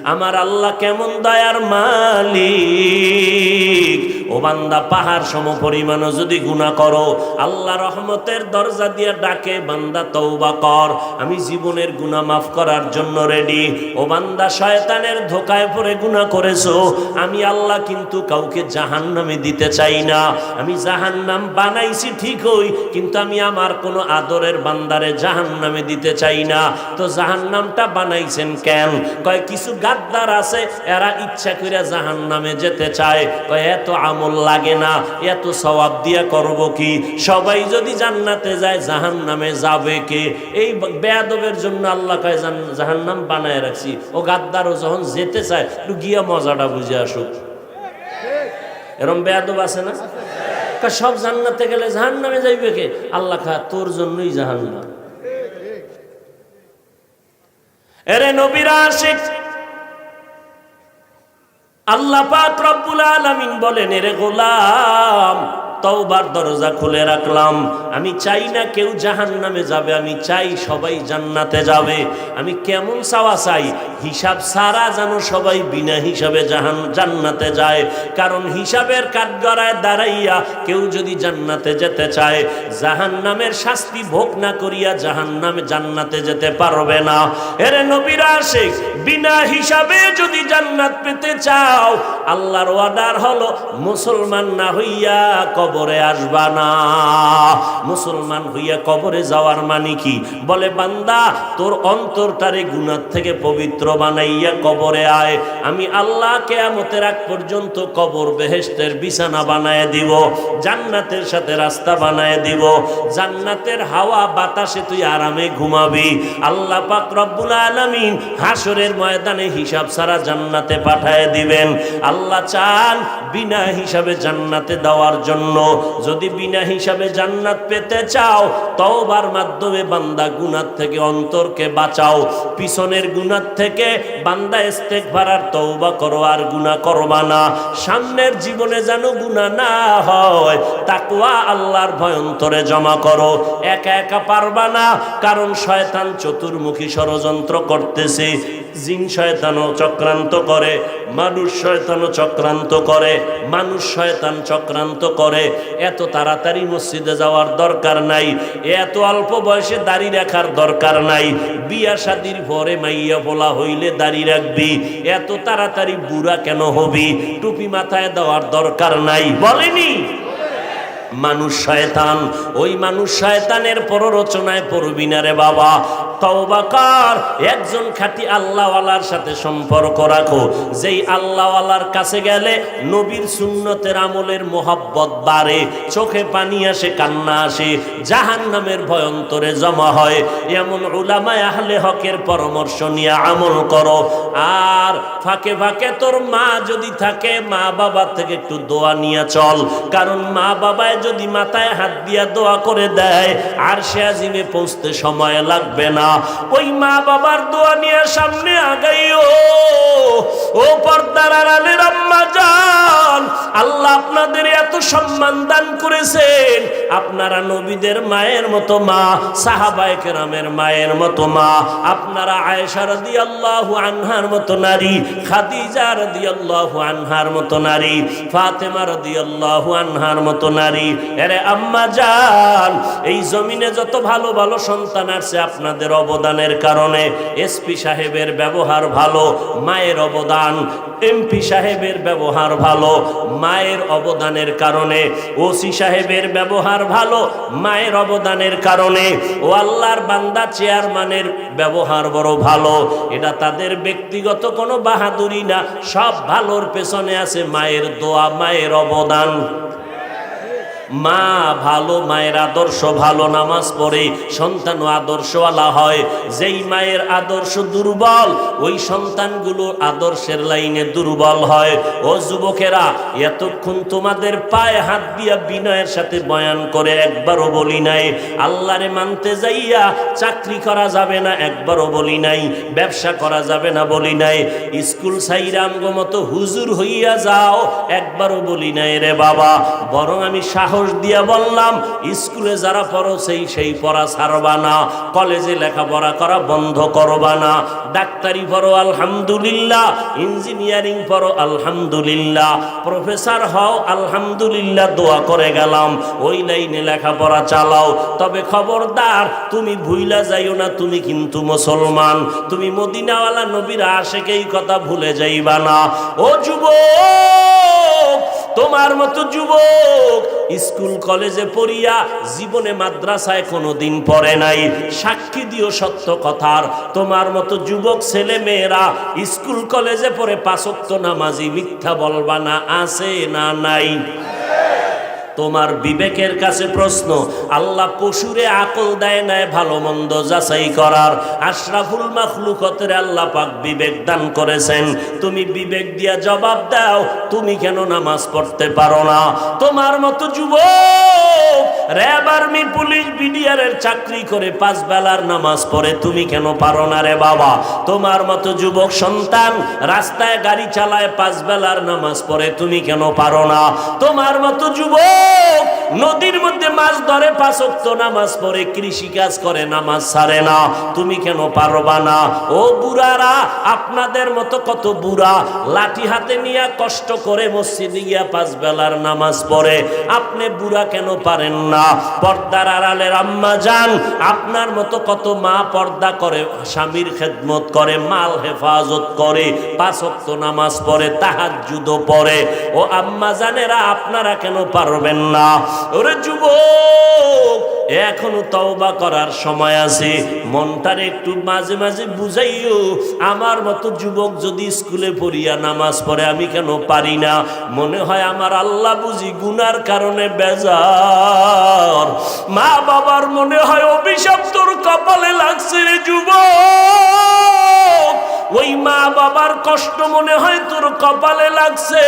আমার আল্লাহ কেমন দয়ার মালিক? ও বান্দা, পাহাড় সম পরিমাণও যদি গুণা করো, আল্লাহ রহমতের দরজা দিয়ে ডাকে, বান্দা তৌবা কর। আমি জীবনের গুণা মাফ করার জন্য রেডি ও বান্দা, শয়তানের ধোকায় পড়ে গুণা করেছ। আমি আল্লাহ কিন্তু কাউকে জাহান নামে দিতে চাই না। আমি জাহান নাম বানাইছি ঠিকই, কিন্তু আমি আমার কোনো আদরের বান্দারে জাহান নামে দিতে চাই না। তো জাহান নামটা বানাইছেন কেন? কয়, কিছু গাদ্দার আছে, এরা ইচ্ছা করে জাহান নামে যেতে চায়। এত আমল লাগে না, এত সওয়াব দিয়া করব কি? সবাই যদি জান্নাতে যায় জাহান নামে যাবে কে? এই বেয়াদবের জন্য আল্লাহ কয় জাহান নাম বানায় রাখছি। ও গাদ্দারও যখন যেতে চায়, একটু গিয়া মজাটা বুঝে আসুক। এরম বেয়াদব আছে না? সব জান্নাতে গেলে জাহান নামে যাইবে কে? আল্লাহ খা তোর জন্যই জাহান নাম এরে নবীরা আশিক আল্লাহ পাক রব্বুল আলামিন বলেন এরে গোলাম তওবার দরজা খুলে রাখলাম। আমি চাই না কেউ জাহান নামে যাবে, আমি চাই সবাই জান্নাতে যাবে। আমি কেমন চাওয়া চাই? হিসাব সারা যেন সবাই বিনা হিসাবে জাহান জান্নাতে যায়। কারণ হিসাবের কাঠগড়ায় দাঁড়াইয়া কেউ যদি জান্নাতে যেতে চায় জাহান নামের শাস্তি ভোগ না করিয়া জাহান নামে জান্নাতে যেতে পারবে না। এরে নবীরা শেখ বিনা হিসাবে যদি জান্নাত পেতে চাও, আল্লাহর ওয়ার্ডার হলো মুসলমান না হইয়া কবরে আসবা না। মুসলমান হইয়া কবরে যাওয়ার মানে কি? বলে, বান্দা, তোর অন্তরটারে গুণার থেকে পবিত্র বানাইয়া কবরে আয়। আমি আল্লাহ কেয়ামতের আগ পর্যন্ত কবর বেহেস্তের বিছানা বানায় দিব, জান্নাতের সাথে রাস্তা বানায় দিব। জান্নাতের হাওয়া বাতাসে তুই আরামে ঘুমাবি। আল্লাহ পাক রব্বুল আলামিন হাসরের ময়দানে হিসাব ছাড়া জান্নাতে পাঠায় দিবেন। আল্লাহ চান বিনা হিসাবে জান্নাতে দেওয়ার জন্য যদি বিনা হিসাবে জান্নাত পেতে চাও, তওবার মাধ্যমে বান্দা গুনার থেকে অন্তরকে বাঁচাও। পিছনের গুনার থেকে বান্দা ইস্তেগফার আর তওবা করো আর গুনাহ করবা না। সামনের জীবনে যেন গুনাহ না হয়, তাকওয়া আল্লাহর ভয়ন্তরে জমা করো। একা একা পারবা না, কারণ শয়তান চতুর্মুখী ষড়যন্ত্র করতেছে। জিন শয়তানও চক্রান্ত করে, মানুষ শয়তানও চক্রান্ত করে, মানুষ শয়তান চক্রান্ত করে। এত তাড়াতাড়ি মসজিদে যাওয়ার দরকার নাই, এত অল্প বয়সে দাড়ি রাখার দরকার নাই। বিয়া শাদির পরে মাইয়া বলা হইলে দাড়ি রাখবি, এত তাড়াতাড়ি বুড়া কেন হবি? টুপি মাথায় দেওয়ার দরকার নাই, বলেনি? মানুষ শয়তান, ওই মানুষ শয়তানের পররচনায় পড়বি না রে বাবা। তওবাকার, একজন খাঁটি আল্লাহওয়ালার সাথে সম্পর্ক রাখো। যেই আল্লাহওয়ালার কাছে গেলে নবীর সুন্নতের আমলের মোহাব্বত বাড়ে, চোখে পানি আসে, কান্না আসে জাহান নামের ভয়ন্তরে জমা হয়। এমন উলামায় আহলে হকের পরামর্শ নিয়ে আমল করো। আর ফাঁকে ফাঁকে তোর মা যদি থাকে, মা বাবা থেকে একটু দোয়া নিয়ে চল। কারণ মা বাবায় যদি মাথায় হাত দিয়া দোয়া করে দেয়, আর সে আজিমে পৌঁছতে সময় লাগবে না। ওই মা বাবার দোয়া নিয়ে সামনে আগাইও। ও পর্দার আড়ালের আম্মা যান। আল্লাহ আপনাদের এত সম্মান দান করেছেন। আপনারা নবীদের মায়ের মতো মা, সাহাবায়ে কেরামের মায়ের মতো মা। আপনারা আয়েশা রাদিয়াল্লাহু আনহার মতো নারী, খাদিজা রাদিয়াল্লাহু আনহার মতো নারী, ফাতেমা রাদিয়াল্লাহু আনহার মতো নারী। এরে আম্মা যান, এই জমিনে যত ভালো ভালো সন্তান আছে আপনাদের অবদানের কারণে এসপি সাহেবের ব্যবহার ভালো, মায়ের অবদান, এমপি সাহেবের ব্যবহার ভালো, মায়ের অবদানের কারণে, ওসি সাহেবের ব্যবহার ভালো, মায়ের অবদানের কারণে, ও আল্লাহর বান্দা চেয়ারম্যানের ব্যবহার বড় ভালো। এটা তাদের ব্যক্তিগত কোনো বাহাদুরি না, সব ভালোর পেছনে আছে মায়ের দোয়া, মায়ের অবদান। মা ভালো, মায়ের আদর্শ ভালো, নামাজ পড়ে সন্তানও আদর্শওয়ালা হয়। যেই মায়ের আদর্শ দুর্বল, ওই সন্তানগুলো আদর্শের লাইনে দুর্বল হয়। ও যুবকেরা, এতক্ষণ তোমাদের পায়ে হাত দিয়া বিনয়ের সাথে বয়ান করে একবারও বলি নাই। আল্লাহরে মানতে যাইয়া চাকরি করা যাবে না, একবারও বলি নাই। ব্যবসা করা যাবে না, বলি নাই। স্কুল সাইরামগো মতো হুজুর হইয়া যাও, একবারও বলি নাই রে বাবা। বরং আমি সাহস দোষ দিয়া বললাম, স্কুলে যারা পড়ো সেই সেই পড়া ছাড়বা না। কলেজে লেখাপড়া করা বন্ধ করবা না। ডাক্তারি পড়ো, আলহামদুলিল্লাহ। ইঞ্জিনিয়ারিং পড়ো, আলহামদুলিল্লাহ। প্রফেসর হও, আলহামদুলিল্লাহ, দোয়া করে গেলাম। ওই লাইনে লেখাপড়া চালাও। তবে খবরদার, তুমি ভুইলা যাইও না, তুমি কিন্তু মুসলমান। তুমি মদিনাওয়ালা নবীর আশেকেই কথা ভুলে যাইবা না। ও যুবক, তোমার মতো যুবক স্কুল কলেজে পড়িয়া জীবনে মাদ্রাসায় কোনোদিন পড়ে নাই। সাক্ষী দিও সত্য কথার, তোমার মতো যুবক ছেলে মেয়েরা স্কুল কলেজে পড়ে পাশত্ব নামাজি মিথ্যা বলবা না, আছে না নাই? তোমার বিবেকের কাছে প্রশ্ন, আল্লাহ পশুরে আকল দেয় নেয় ভালো মন্দ যাচাই করার। আশরাফুল মাখলুকতের আল্লাহ পাক বিবেক দান করেছেন। তুমি বিবেক দিয়া জবাব দাও, তুমি কেন নামাজ পড়তে পারো না? তোমার মতো যুবক র্যাব আর্মি, পুলিশ বিডিআরের চাকরি করে পাঁচ বেলার নামাজ পড়ে। তুমি কেন পারো না রে বাবা? তোমার মতো যুবক সন্তান রাস্তায় গাড়ি চালায় পাঁচ বেলার নামাজ পড়ে, তুমি কেন পারো না? তোমার মতো যুবক নদীর মধ্যে মাছ ধরে পাঁচক্ত নামাজ পড়ে কৃষি কাজ করে, নামাজ ছাড়ে না। তুমি কেন পারবা না? ও বুড়ারা, আপনাদের মতো কত বুড়া, লাঠি হাতে নিয়ে কষ্ট করে মসজিদে গিয়া পাঁচ বেলার নামাজ পড়ে। আপনি বুড়া কেন পারেন না? পর্দার আড়ালের আম্মা যান, আপনার মতো কত মা পর্দা করে, স্বামীর খেদমত করে, মাল হেফাজত করে পাঁচক্ত নামাজ পড়ে তাহার যুদ পড়ে। ও আম্মা জানেরা, আপনারা কেন পারবেন না? ওরে যুবক এখনও তওবা করার সময় আছে। মনটার একটু মাঝে মাঝে বুঝাইও। আমার মতো যুবক যদি স্কুলে পড়িয়া নামাজ পড়ে, আমি কেন পারি না? মনে হয় আমার আল্লাহ বুঝি গুনার কারণে বেজার। মা বাবার মনে হয় অভিশাপ তোর কপালে লাগছে রে যুবক। ওই মা বাবার কষ্ট মনে হয় তোর কপালে লাগছে।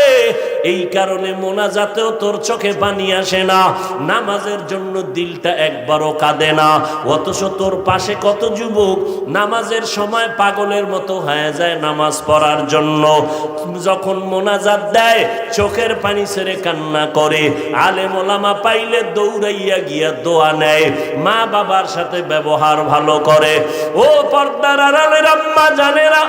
এই কারণে মোনাজাতেও তোর চোখে পানি আসে না। নামাজের জন্য দিলটা একবারও কাঁদে না। অথচ তোর পাশে কত যুবক নামাজের সময় পাগলের মতো হয়ে যায় নামাজ পড়ার জন্য। যখন মোনাজাত দেয়, চোখের পানি ছেড়ে কান্না করে। আলে মোলামা পাইলে দৌড়াইয়া গিয়া দোয়া নেয়। মা বাবার সাথে ব্যবহার ভালো করে। ও পর্দার আড়ালের আম্মা, জানেরা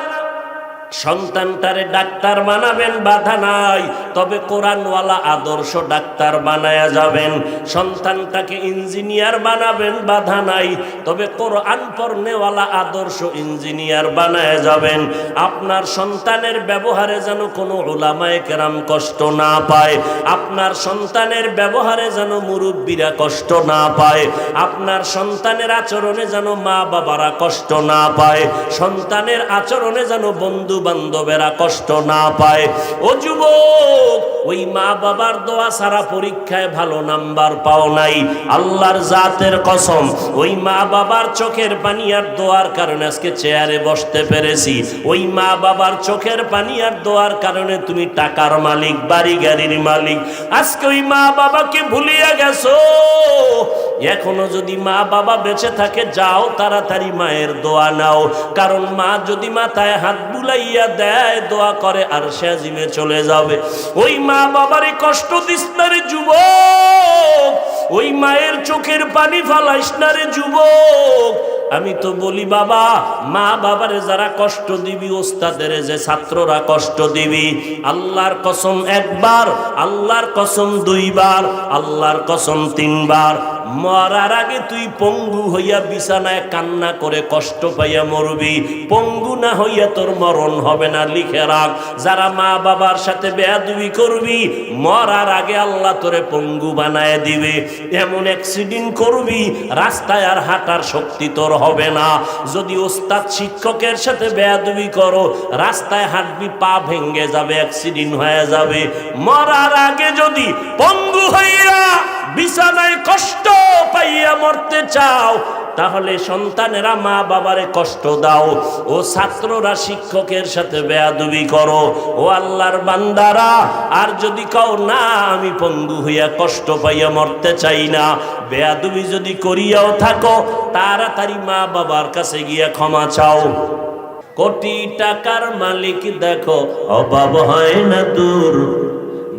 সন্তানটারে ডাক্তার বানাবেন, বাধা নাই। তবে কোরআনওয়ালা আদর্শ ডাক্তার বানায়া যাবেন। সন্তানটাকে ইঞ্জিনিয়ার বানাবেন, বাধা নাই। তবে কোরআন পড়নেওয়ালা আদর্শ ইঞ্জিনিয়ার বানায়া যাবেন। আপনার সন্তানের ব্যবহারে যেন কোনো ওলামায় কেরাম কষ্ট না পায়। আপনার সন্তানের ব্যবহারে যেন মুরব্বীরা কষ্ট না পায়। আপনার সন্তানের আচরণে যেন মা বাবারা কষ্ট না পায়। সন্তানের আচরণে যেন বন্ধু বান্ধবেরা কষ্ট না পায়। ও যুবক, ওই মা বাবার দোয়া সারা পরীক্ষায় ভালো নাম্বার পাও নাই। আল্লাহর জাতের কসম, ওই মা বাবার চোখের পানি আর দোয়ার কারণে আজকে চেয়ারে বসতে পেরেছি। ওই মা বাবার চোখের পানি আর দোয়ার কারণে তুমি টাকার মালিক বাড়ি গাড়ির মালিক। আজকে ওই মা বাবাকে ভুলিয়া গেছো? এখনও যদি মা বাবা বেঁচে থাকে, যাও তাড়াতাড়ি মায়ের দোয়া নাও। কারণ মা যদি মাথায় হাত বুলাইয়া দেয়, দোয়া করে, আর সে জিমে চলে যাবে। ওই মা বাবারে কষ্ট দিস না রে যুবক। ওই মায়ের চোখের পানি ফালাইস না রে যুবক। আমি তো বলি, বাবা, মা বাবারে যারা কষ্ট দিবি, ওস্তাদের যে ছাত্ররা কষ্ট দিবি, আল্লাহর কসম একবার, আল্লাহর কসম দুইবার, আল্লাহর কসম তিনবার মরার আগে তুই পঙ্গু হইয়া বিছানায় কান্না করে কষ্ট পাইয়া মরবি। পঙ্গু না হইয়া তোর মরণ হবে না, লিখে রাখ। যারা মা বাবার সাথে বেয়াদুবি করবি, মরার আগে আল্লাহ তোরে পঙ্গু বানায় দিবে। এমন অ্যাক্সিডেন্ট করবি, রাস্তায় আর হাঁটার শক্তি তোর হবে না। যদি ওস্তাদ শিক্ষকের সাথে বেয়াদুবি করো, রাস্তায় হাঁটবি, পা ভেঙ্গে যাবে অ্যাক্সিডেন্ট হয়ে যাবে। মরার আগে যদি পঙ্গু হইয়া বিছানায় কষ্ট পাইয়া মরতে চাও, তাহলে সন্তানেরা মা বাবারে কষ্ট দাও। ও ছাত্ররা শিক্ষকের সাথে বেয়াদুবি করো। ও আল্লাহর বান্দারা, আর যদি কও, না, আমি পঙ্গু হইয়া কষ্ট পাইয়া মরতে চাই না। বেয়াদুবি যদি করিয়াও থাকো, তাড়াতাড়ি মা বাবার কাছে গিয়া ক্ষমা চাও। কোটি টাকার মালিক দেখো, অভাব হয় না দূর।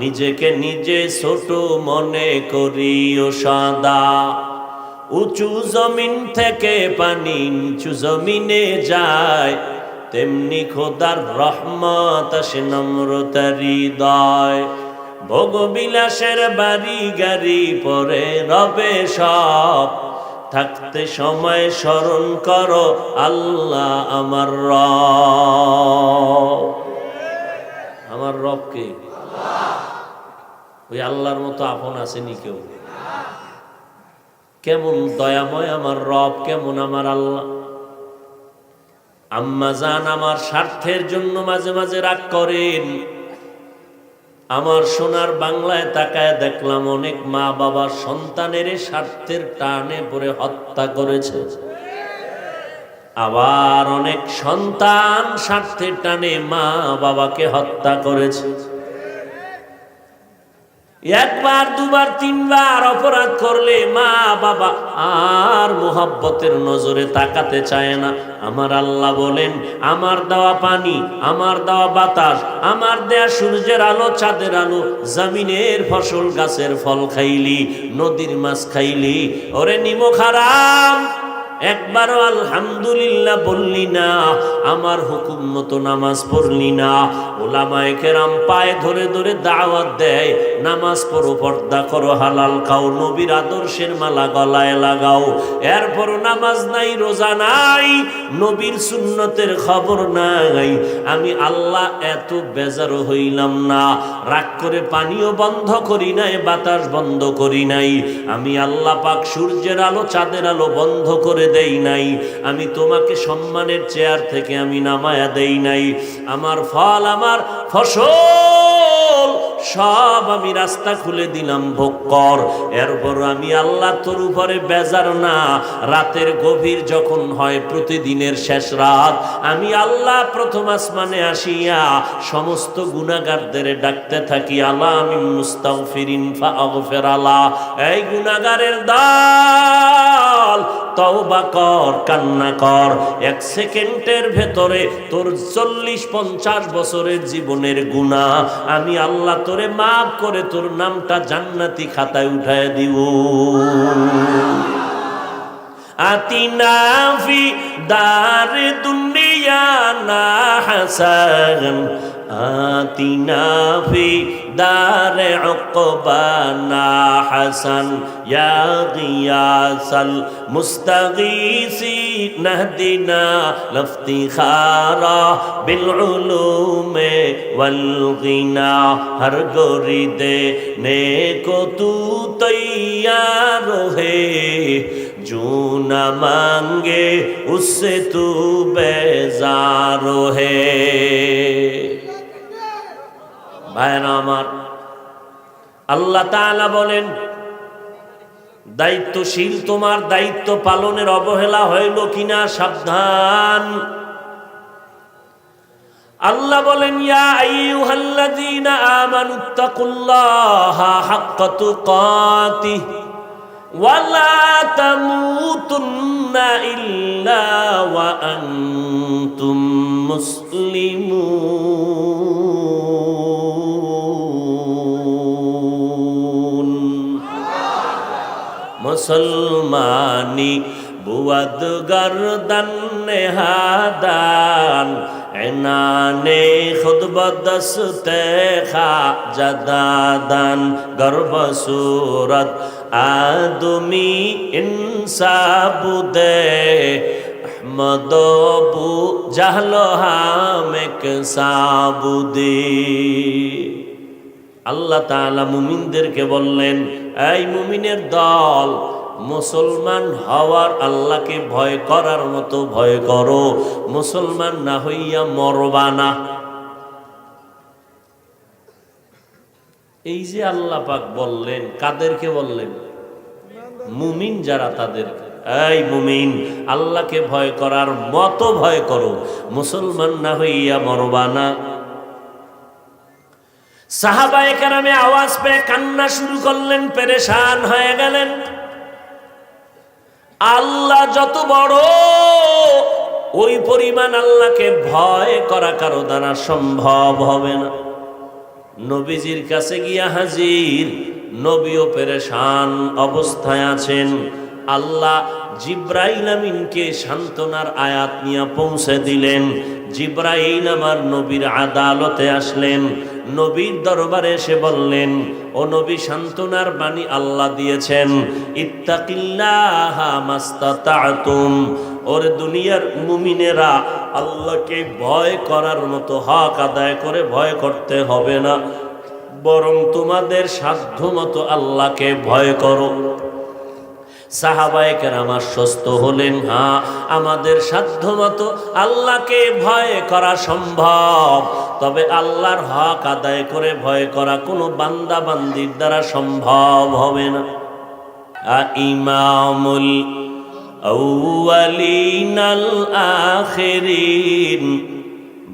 নিজেকে নিজে ছোট মনে করিও সাদা। উঁচু জমিন থেকে পানি নিচু জমিনে যায়, তেমনি খোদার রহমত আসে নম্রতা হৃদয়। ভোগবিলাসের বাড়ি গাড়ি পরে রবে সব, থাকতে সময় স্মরণ করো আল্লাহ আমার রব। আমার রবকে ওই আল্লাহর মতো আপন আসেনি কেউ। কেমন দয়াময় আমার রব, কেমন আমার আল্লাহ। আম্মা জান আমার স্বার্থের জন্য মাঝে মাঝে রাগ করেন। আমার সোনার বাংলায় তাকায় দেখলাম অনেক মা বাবা সন্তানের স্বার্থের টানে পরে হত্যা করেছে। আবার অনেক সন্তান স্বার্থের টানে মা বাবাকে হত্যা করেছে। একবার, দুবার, তিনবার অপরাধ করলে মা, বাবা আর মোহাব্বতের নজরে তাকাতে চায় না। আমার আল্লাহ বলেন, আমার দেওয়া পানি, আমার দেওয়া বাতাস, আমার দেয়া সূর্যের আলো, চাঁদের আলো, জামিনের ফসল, গাছের ফল খাইলি, নদীর মাছ খাইলি। ওরে নিমো খারাপ একবারও আলহামদুলিল্লাহ বললি না, আমার হুকুম মতো নামাজ পড়লি না। ওলামায় কেরাম পায়ে ধরে ধরে দাওয়াত দেয়, নামাজ পড়ো, পর্দা করো, হালাল খাও, নবীর আদর্শের মালা গলায় লাগাও। এরপর নামাজ নাই, রোজা নাই, নবীর সুন্নতের খবর নাই। আমি আল্লাহ এত বেজার হইলাম না, রাগ করে পানিও বন্ধ করি নাই, বাতাস বন্ধ করি নাই। আমি আল্লাহ পাক সূর্যের আলো, চাঁদের আলো বন্ধ করে দেই নাই। আমি তোমাকে সম্মানের চেয়ার থেকে আমি নামায়া দেই নাই। আমার ফল, আমার ফসল সব আমি রাস্তা খুলে দিলাম, ভোগ কর। এরপর আমি আল্লাহ তোর উপরে বেজার না। রাতের গভীর যখন হয় প্রতিদিনের শেষ রাত, আমি আল্লাহ প্রথম আসমানে আসিয়া সমস্ত গুণাগারদের ডাকতে থাকি, আল্লাহ, আমি মুস্তাগফিরিন ফাগফির আলা এই গুণাগারের দল, তওবা কর, কান্না কর। এক সেকেন্ডের ভেতরে তোর চল্লিশ পঞ্চাশ বছরের জীবনের গুণা আমি আল্লাহ তোরে মাফ করে তোর নামটা জান্নাতি খাতায় উঠায় দিব। আতিনাফি দার দুনিয়া না হাসান آتنا في دار عقبانا حسن يا غياث المستغيثين نهدنا لافتخارا بالعلوم والغنى ہر گوری دے نیکو تو تیار ہے جو نہ مانگے اس سے تو بیزار ہے ভাইরা আমার। আল্লাহ তাআলা বলেন, দায়িত্বশীল তোমার দায়িত্ব পালনের অবহেলা হইল কিনা সাবধান। আল্লাহ বলেন, ইয়া আইয়ুহাল্লাযীনা আমানুত্তাকুল্লাহা হাক্কা তুকাতিহ ওয়ালা তামুতুন্না ইল্লা ওয়া আনতুম মুসলিমুন। মুসলমানি বুয়াদ গরদন নেহাদান, এনানে খুদ খা জদাদান, গর্ব সুরত আদমি ইনসাবুদে, আহমদ বু জাহল হামেক সাবুদে। আল্লাহ তাআলা মুমিনদেরকে বললেন এই মুমিনের দল মুসলমান হওয়ার আল্লাহকে ভয় করার মতো ভয় করো। মুসলমান না হইয়া মরবা না। এই যে আল্লাহ পাক বললেন, কাদেরকে বললেন? মুমিন যারা তাদের, এই মুমিন, আল্লাহকে ভয় করার মতো ভয় করো। মুসলমান না হইয়া মরবানা সাহাবায়ে কেরামে আওয়াজ পেয়ে কান্না শুরু করলেন, পেরেশান হয়ে গেলেন। আল্লাহ যত বড়, ওই পরিমাণ আল্লাহকে ভয় করা কারও দ্বারা সম্ভব হবে না। নবীজির কাছে গিয়া হাজির, নবীও পেরেশান অবস্থায় আছেন। আল্লাহ জিব্রাইল আমিনকে সান্ত্বনার আয়াত নিয়ে পৌঁছে দিলেন। জিব্রাইল আমার নবীর আদালতে আসলেন। নবীর দরবারে এসে বললেন, ও নবী, সান্ত্বনার বাণী আল্লাহ দিয়েছেন। ইত্তাকিল্লাহা ওর দুনিয়ার মুমিনেরা আল্লাহকে ভয় করার মতো হক আদায় করে ভয় করতে হবে না। বরং তোমাদের সাধ্য মতো আল্লাহকে ভয় করো। সাহাবায়কের আমার সুস্থ হলেন হ্যাঁ আমাদের সাধ্য মতো আল্লাহকে ভয় করা সম্ভব তবে আল্লাহর হক আদায় করে ভয় করা কোনো বান্দা বান্দির দ্বারা সম্ভব হবে না আ ইমামুল أولين الآخرين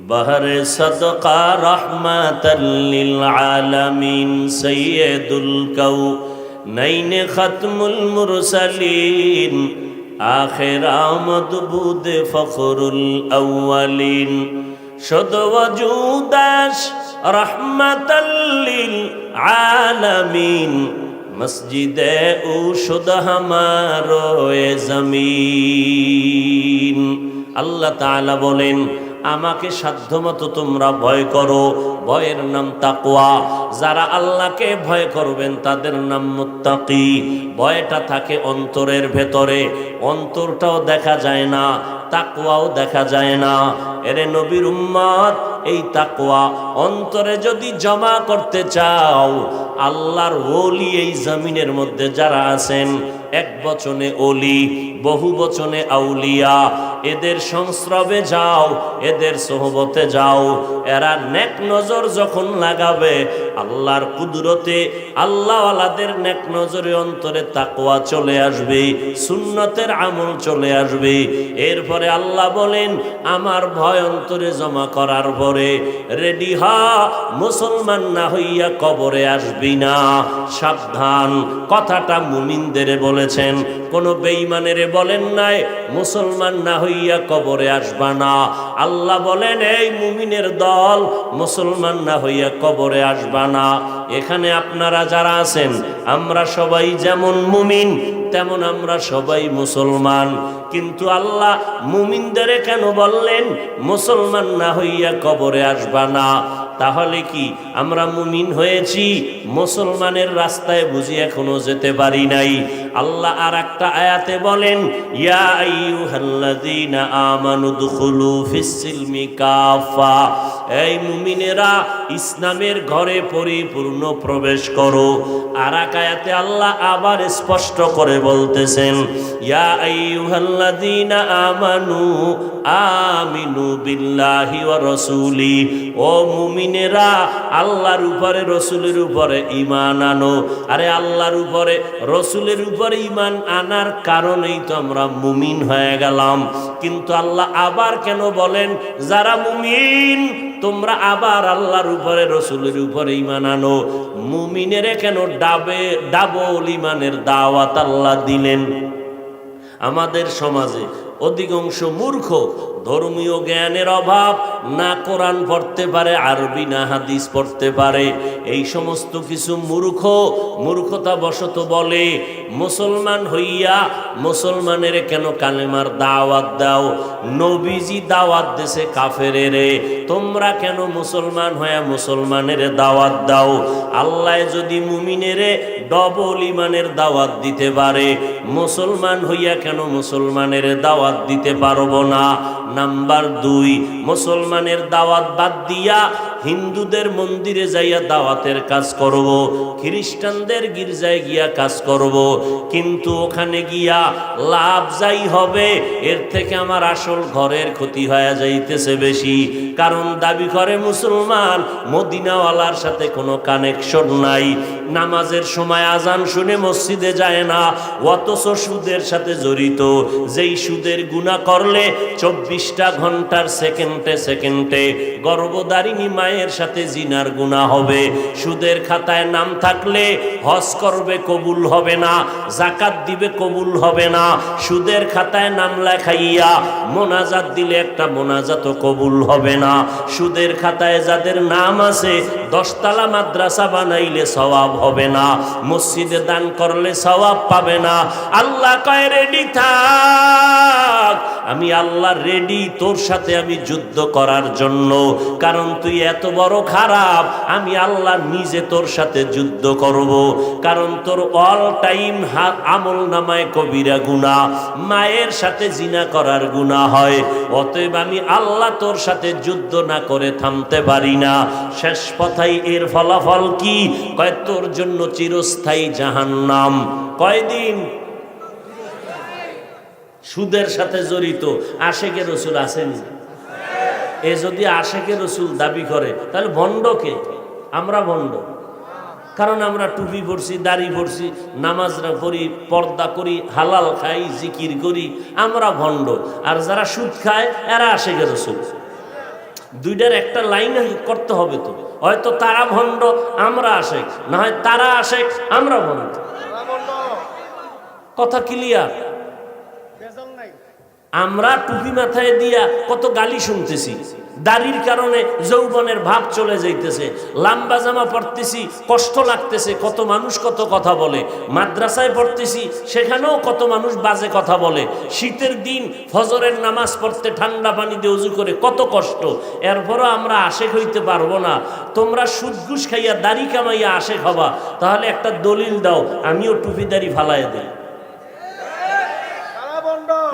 بهر صدقة رحمة للعالمين سيد الكونين নাইনে খাতমুল মুরসালিন আখের আমদ বুদে ফখরুল আউয়ালিন। সদওয়াজুদাস রহমাতাল্লিল আলামিন, মসজিদে ঔষধ হামারোয় জমিন। আল্লাহ তাআলা বলেন, আমাকে সাধ্যমতো তোমরা ভয় করো ভয়ের নাম তাকুয়া যারা আল্লাহকে ভয় করবেন, তাদের নাম মুত্তাকি। ভয়টা থাকে অন্তরের ভেতরে, অন্তরটাও দেখা যায় না। তাকওয়াও দেখা যায় না। এরে নবীর উম্মত, এই তাকওয়া অন্তরে যদি জমা করতে চাও, আল্লাহর ওলি এই জমিনের মধ্যে যারা আছেন, এক বচনে ওলি, বহু বচনে আউলিয়া, এদের সংস্রবে যাও, এদের সোহবতে যাও, এরা নেক নজর যখন লাগাবে, আল্লাহর কুদরতে আল্লাহওয়ালাদের নেক নজরে অন্তরে তাকওয়া চলে আসবে, সুন্নতের আমল চলে আসবে। এরপরে আল্লাহ বলেন, আমার ভয় অন্তরে জমা করার পরে রেডি হ, মুসলমান না হইয়া কবরে আসবি না। সাবধান, কথাটা মুমিনদের বলেছেন। কোন বেঈমানের বলেন নাই, মুসলমান না হইয়া কবরে আসবা না। আল্লাহ বলেন, এই মুমিনের দল মুসলমান না হইয়া কবরে আসবা না। এখানে আপনারা যারা আছেন, আমরা সবাই যেমন মুমিন, তেমন আমরা সবাই মুসলমান। কিন্তু আল্লাহ মুমিনদের কেন বললেন মুসলমান না হইয়া কবরে আসবা না। তাহলে কি আমরা মুমিন হয়েছি? মুসলমানের রাস্তায় বুঝি এখনও যেতে পারি নাই। আল্লাহ আর একটা আয়াতে বলেন এই মুমিনেরা ইসলামের ঘরে পরিপূর্ণ প্রবেশ করো। আর আয়াতে আল্লাহ আবার স্পষ্ট করে বলতেছেন, ইয়া আইয়ুহাল্লাযীনা আমানু আমিনু বিল্লাহি ওয়া রাসূলি। ও মুমিনেরা আল্লাহর উপরে, রসুলের উপরে ঈমান আনো। আরে আল্লাহর উপরে, রসুলের উপরে ঈমান আনার কারণেই তো আমরা মুমিন হয়ে গেলাম। কিন্তু আল্লাহ আবার কেন বলেন, যারা মুমিন, তোমরা আবার আল্লাহর উপরে, রসুলের উপরে ইমান আনো। মুমিনের কেন ডাবে, ডাবল ইমানের দাওয়াত আল্লাহ দিলেন? আমাদের সমাজে অধিকাংশ মূর্খ ধর্মীয় জ্ঞানের অভাব না কোরআন পড়তে পারে, আরবি না হাদিস পড়তে পারে। এই সমস্ত কিছু মূর্খ মূর্খতা বশত বলে, মুসলমান হইয়া মুসলমানের কেন কালেমার দাওয়াত দাও? নবীজি দাওয়াত দেশে কাফের রে তোমরা কেন মুসলমান হইয়া মুসলমানের দাওয়াত দাও? আল্লাহ যদি মুমিনেরে ডবল ইমানের দাওয়াত দিতে পারে, মুসলমান হইয়া কেন মুসলমানের দাওয়াত দিতে পারব না? নাম্বার দুই মুসলমানের দাওয়াত বাদ দিয়া হিন্দুদের মন্দিরে যাইয়া দাওয়াতের কাজ করব, খ্রিস্টানদের গির্জায় গিয়া কাজ করব, কিন্তু ওখানে গিয়া লাভ যাই হবে, এর থেকে আমার আসল ঘরের ক্ষতি হয়ে যাইতেছে বেশি। কারণ দাবি করে মুসলমান, মদিনাওয়ালার সাথে কোনো কানেকশন নাই। নামাজের সময় আজান শুনে মসজিদে যায় না, অথচ সুদের সাথে জড়িত। যেই সুদের গুণা করলে চব্বিশটা ঘণ্টার সেকেন্ডে সেকেন্ডে গর্ভদারিণী মায়ের সাথে জিনার গুণা হবে। সুদের খাতায় নাম থাকলে হজ করবে, কবুল হবে না। জাকাত দিবে, কবুল হবে না। সুদের খাতায় নাম লেখাইয়া মোনাজাত দিলে একটা মোনাজাত কবুল হবে না। সুদের খাতায় যাদের নাম আছে, দশতলা মাদ্রাসা বানাইলে সওয়াব হবে না। মসজিদে দান করলে সওয়াব পাবে না। আল্লাহ কয় রেডি থাক। আমি আল্লাহ রেডি তোর সাথে আমি যুদ্ধ করার জন্য। কারণ তুই এত বড় খারাপ, আমি আল্লাহ নিজে তোর সাথে যুদ্ধ করব। কারণ তোর অল টাইম আমল নামায় কবিরা গুণা মায়ের সাথে জিনা করার গুণা হয়। অতএব আমি আল্লাহ তোর সাথে যুদ্ধ না করে থামতে পারি না। শেষ কথাই এর ফলাফল কি? কয়, তোর জন্য চিরস্থায়ী জাহান্নাম। কয়দিন সুদের সাথে জড়িত। আশেকে রসুল আসেনি এ যদি আশেকে রসুল দাবি করে, তাহলে ভণ্ডকে আমরা ভণ্ড। কারণ আমরা টুপি পরছি, দাড়ি পরছি নামাজরা পড়ি, পর্দা করি, হালাল খাই, জিকির করি, আমরা ভণ্ড। আর যারা সুদ খায়, এরা আশেকে রসুল। দুইটার একটা লাইন করতে হবে তো। হয়তো তারা ভণ্ড, আমরা আশেক। না হয় তারা আশেক, আমরা ভণ্ড। কথা ক্লিয়ার আমরা টুপি মাথায় দিয়া কত গালি শুনতেছি। দাড়ির কারণে যৌবনের ভাব চলে যাইতেছে। লাম্বা জামা পড়তেছি কষ্ট লাগতেছে, কত মানুষ কত কথা বলে। মাদ্রাসায় পড়তেছি, সেখানেও কত মানুষ বাজে কথা বলে। শীতের দিন ফজরের নামাজ পড়তে ঠান্ডা পানি দিয়ে উজু করে কত কষ্ট। এরপরও আমরা আশেক হইতে পারব না। তোমরা সুদঘুষ খাইয়া দাড়ি কামাইয়া আশেক হবা। তাহলে একটা দলিল দাও, আমিও টুপি দাড়ি ফালাই দিই।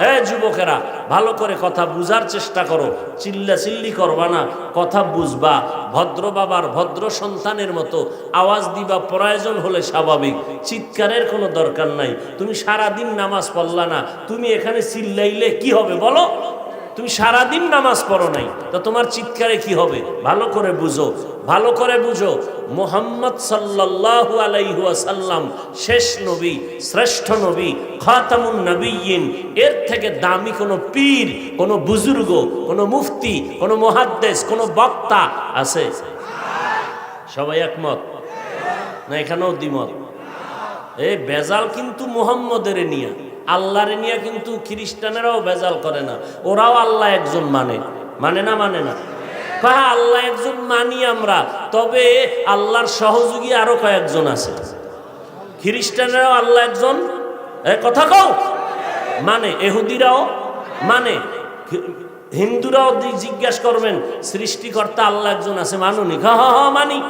হ্যাঁ যুবকেরা, ভালো করে কথা বুঝার চেষ্টা করো। চিল্লা চিল্লি করবা না, কথা বুঝবা। ভদ্র বাবার ভদ্র সন্তানের মতো আওয়াজ দিবা প্রয়োজন হলে স্বাভাবিক। চিৎকারের কোনো দরকার নাই। তুমি সারাদিন নামাজ পড়লা না, তুমি এখানে চিল্লাইলে কি হবে বলো? তুমি সারাদিন নামাজ পড়ো নাই, তা তোমার চিৎকারে কি হবে? ভালো করে বুঝো। ভালো করে বুঝো। মোহাম্মদ সাল্লাল্লাহু আলাইহি ওয়াসাল্লাম শেষ নবী, শ্রেষ্ঠ নবী, খাতামুন নবীন এর থেকে দামি কোনো পীর, কোনো বুজুর্গ, কোনো মুফতি, কোনো মহাদ্দেশ কোনো বক্তা আছে? সবাই একমত? না, এখানেও দ্বিমত। এই বেজাল কিন্তু মোহাম্মদের নিয়ে। আল্লাহরে নিয়ে কিন্তু খ্রিস্টানেরাও বেজাল করে না। ওরাও আল্লাহ একজন মানে। মানে না মানে না। হ্যাঁ আল্লাহ একজন মানি আমরা। তবে আল্লাহর সহযোগী আরও কয়েকজন আছে। খ্রিস্টানেরাও আল্লাহ একজন। কথা কও। মানে এহুদিরাও মানে হিন্দুরাও জিজ্ঞাসা করবেন, সৃষ্টিকর্তা আল্লাহ একজন আছে, মানুনি। হ হ হ মানি।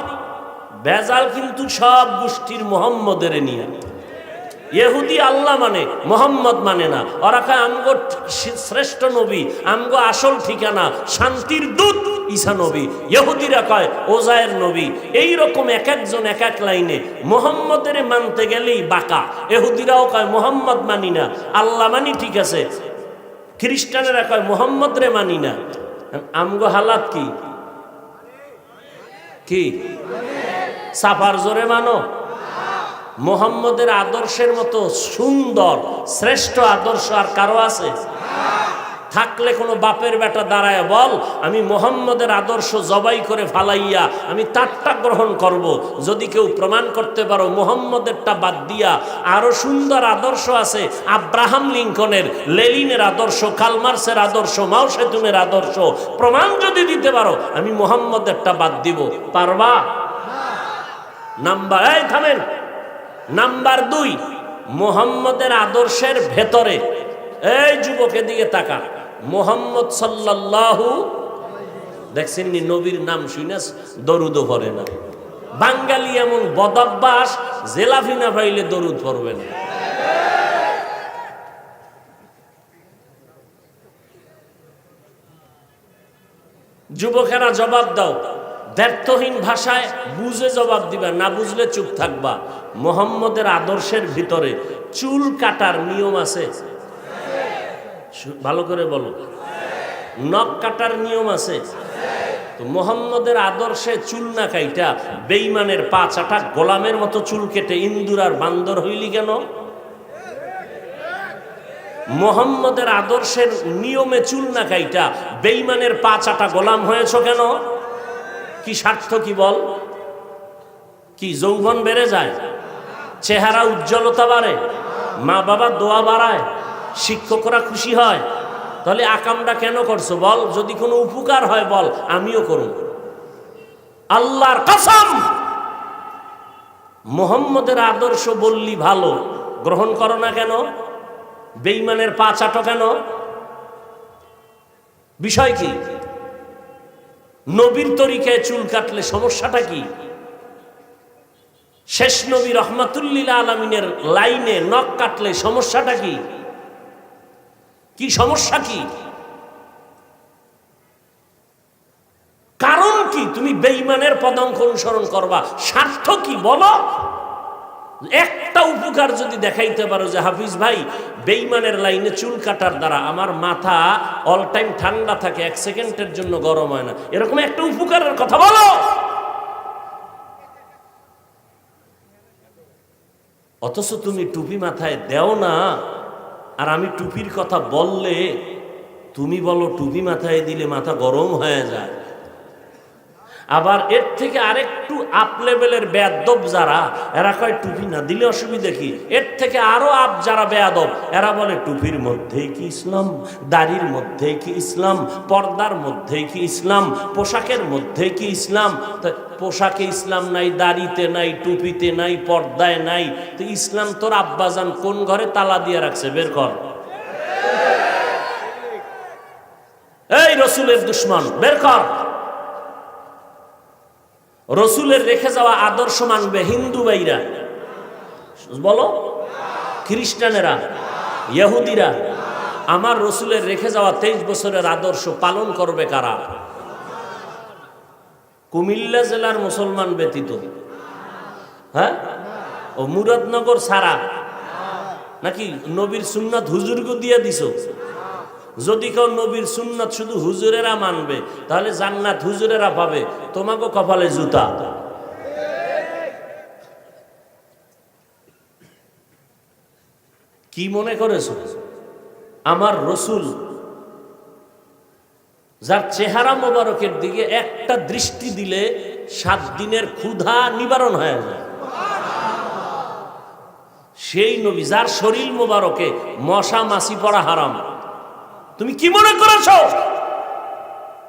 বেজাল কিন্তু সব গোষ্ঠীর মোহাম্মদের নিয়ে। ইহুদি আল্লাহ মানে মোহাম্মদ মানে না। ওরা কয়, আমগো শ্রেষ্ঠ নবী, আমগো আসল ঠিকানা শান্তির দূত ঈসা নবী। ইহুদিরা কয়, ওজায়ের নবী। এই রকম এক একজন এক এক লাইনে মোহাম্মদের মানতে গেলেই বাঁকা। এহুদিরাও কয়, মোহাম্মদ মানি না, আল্লাহ মানি ঠিক আছে। খ্রিস্টানেরা কয় মোহাম্মদ রে মানি না। আমগো হালাত কি? কি? সাফার জোরে মানো। মোহাম্মদের আদর্শের মতো সুন্দর, শ্রেষ্ঠ আদর্শ আর কারও আছে? থাকলে কোনো বাপের বেটা দাঁড়ায় বল, আমি মোহাম্মদের আদর্শ জবাই করে ফালাইয়া আমি তারটা গ্রহণ করব। যদি কেউ প্রমাণ করতে পারো, মোহাম্মদেরটা বাদ দিয়া আরও সুন্দর আদর্শ আছে, আব্রাহাম লিঙ্কনের, লেলিনের আদর্শ, কালমার্সের আদর্শ, মাও সেতুনের আদর্শ, প্রমাণ যদি দিতে পারো, আমি মোহাম্মদেরটা বাদ দিব। পারবা? নাম্বার, এই থামেন। নাম্বার দুই, মোহাম্মদের আদর্শের ভেতরে। এই যুবকের দিকে তাকা মোহাম্মদ সাল্লাল্লাহু দেখছেন নি নবীর নাম শুনে দরুদ পড়ে না। বাঙ্গালি এমন বদাভ্যাস জেলাফিনা পাইলে দরুদ পড়বে না। যুবকেরা জবাব দাও। ব্যর্থহীন ভাষায় বুঝে জবাব দিবা, না বুঝলে চুপ থাকবা। মোহাম্মদের আদর্শের ভিতরে চুল কাটার নিয়ম আছে। ভালো করে বলো। নখ কাটার নিয়ম আছে। তো মোহাম্মদের আদর্শে চুল না কাইটা বেইমানের পা চাটা গোলামের মতো চুল কেটে ইন্দুর আর বান্দর হইলি কেন? মোহাম্মদের আদর্শের নিয়মে চুল না কাইটা বেইমানের পা চাটা গোলাম হয়েছ কেন? কি স্বার্থ কি বল? কি যৌবন বেড়ে যায়? চেহারা উজ্জ্বলতা বাড়ে? মা বাবা দোয়া বাড়ায়? শিক্ষকরা খুশি হয়? তাহলে আকামটা কেন করছ বল? যদি কোনো উপকার হয় বল, আমিও করব। আল্লাহর কসম! মোহাম্মদের আদর্শ বললি ভালো, গ্রহণ করো না কেন? বেইমানের পা চাটো কেন? বিষয় কি? নবীর তরিকায় চুল কাটলে সমস্যাটা কি? শেষ নবী রহমাতুল্লিল আলমিনের লাইনে নখ কাটলে সমস্যাটা কি? কি সমস্যা কি? কারণ কি? তুমি বেইমানের পদঙ্ক অনুসরণ করবা। স্বার্থ কি? বলো। একটা উপকার যদি দেখাইতে পারো যে হাফিজ ভাই বেইমানের লাইনে চুল কাটার দ্বারা আমার মাথা অল টাইম ঠান্ডা থাকে, এক সেকেন্ডের জন্য গরম হয় না। এরকম একটা উপকারের কথা বলো! অথচ তুমি টুপি মাথায় দেও না, আর আমি টুপির কথা বললে, তুমি বলো টুপি মাথায় দিলে মাথা গরম হয়ে যায়। আবার এর থেকে আরেকটু আপ লেভেলের বেয়াদব যারা, এরা কয়, টুপি না দিলে অসুবিধা কি? এর থেকে আরও আপ যারা বেয়াদব, এরা বলে, টুপির মধ্যেই কি ইসলাম? দাড়ির মধ্যেই কি ইসলাম? পর্দার মধ্যে কি ইসলাম? পোশাকের মধ্যে কি ইসলাম? পোশাকে ইসলাম নাই, দাড়িতে নাই, টুপিতে নাই, পর্দায় নাই। তো ইসলাম তোর আব্বাজান কোন ঘরে তালা দিয়ে রাখছে? বের কর। এই রসুলের দুশ্মন, বের কর। রসুলের রেখে যাওয়া আদর্শ মানবে হিন্দু ভাইরা। বলো? খ্রিস্টানেরা, ইহুদিরা, আমার রসুলের রেখে যাওয়া তেইশ বছরের আদর্শ পালন করবে কারা? কুমিল্লা জেলার মুসলমান ব্যতীত। হ্যাঁ? ও মুরাদনগর সারা নাকি নবীর সুন্নাত হুজুরকে দিয়ে দিছ? যদি কেউ নবীর সুন্নাত শুধু হুজুরেরা মানবে, তাহলে জান্নাত হুজুরেরা পাবে। তোমাকে কপালে জুতা। কি মনে করেছ? আমার রসুল যার চেহারা মোবারকের দিকে একটা দৃষ্টি দিলে সাত দিনের ক্ষুধা নিবারণ হয়ে যায়। সেই নবী, যার শরীর মোবারকে মশা মাছি পড়া হারাম। তুমি কি মনে করেছ?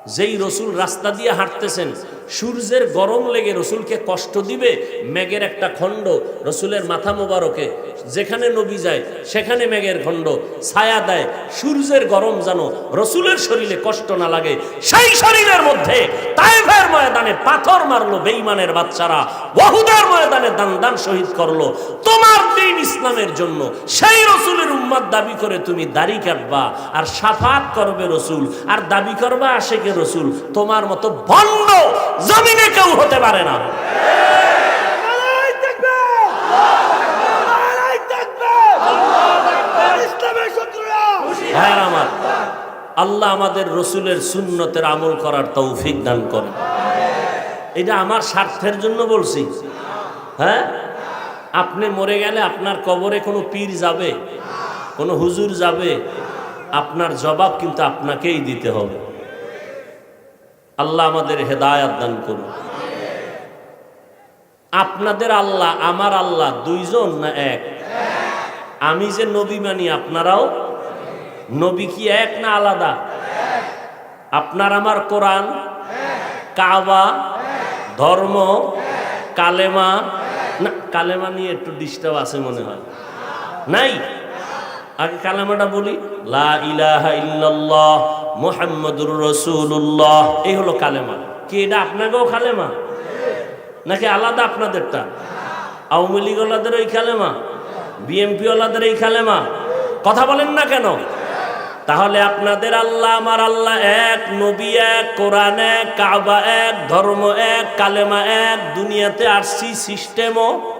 যেই রসুল রাস্তা দিয়ে হাঁটতেছেন সূর্যের গরম লেগে রসুলকে কষ্ট দিবে, মেঘের একটা খণ্ড, রসুলের মাথা মোবারকে, যেখানে নবী যায়, সেখানে মেঘের খণ্ড, ছায়া দেয়, সূর্যের গরম যেন রসুলের শরীরে কষ্ট না লাগে, সেই শরীরের মধ্যে তাইফের ময়দানে পাথর মারলো বেইমানের বাচ্চারা বহুদের ময়দানে দান দান শহীদ করল। তোমার দিন ইসলামের জন্য, সেই রসুলের উম্মাদ দাবি করে তুমি দাড়ি কাটবা আর সাফাত করবে রসুল, আর দাবি করবা আশেকে রসুল। তোমার মতো বন্ড জমিনে কেউ হতে পারে না! হ্যাঁ আল্লাহ আমাদের রসুলের সুন্নতের আমল করার তৌফিক দান করে এটা আমার স্বার্থের জন্য বলছি। হ্যাঁ? আপনি মরে গেলে আপনার কবরে কোনো পীর যাবে কোনো হুজুর যাবে আপনার জবাব কিন্তু আপনাকেই দিতে হবে। আল্লাহ আমাদের হেদায়াত দান করুন। আপনাদের আল্লাহ, আমার আল্লাহ দুইজন না এক? আমি যে নবী মানি, আপনারাও? নবী কি এক না আলাদা? আপনার আমার কোরআন? কাবা? ধর্ম? কালেমা? না, কালেমা নিয়ে একটু ডিস্টার্ব আছে মনে হয়। নাই? আগে কালেমাটা বলি। লা ইলাহা ইল্লাল্লাহ। মুহাম্মাদুর রাসূলুল্লাহ। এই হলো কালেমা। কি এটা আপনাকেও কালেমা? নাকি আলাদা আপনাদেরটা? আওয়ামী লীগ ওলাদের ওই কালেমা? বিএমপি ওলাদের এই কালেমা? কথা বলেন না কেন? তাহলে আপনাদের আল্লাহ, আমার আল্লাহ এক, নবী এক, কোরআন এক, কাবা এক, ধর্ম এক, কালেমা এক, দুনিয়াতে আসছি সিস্টেমও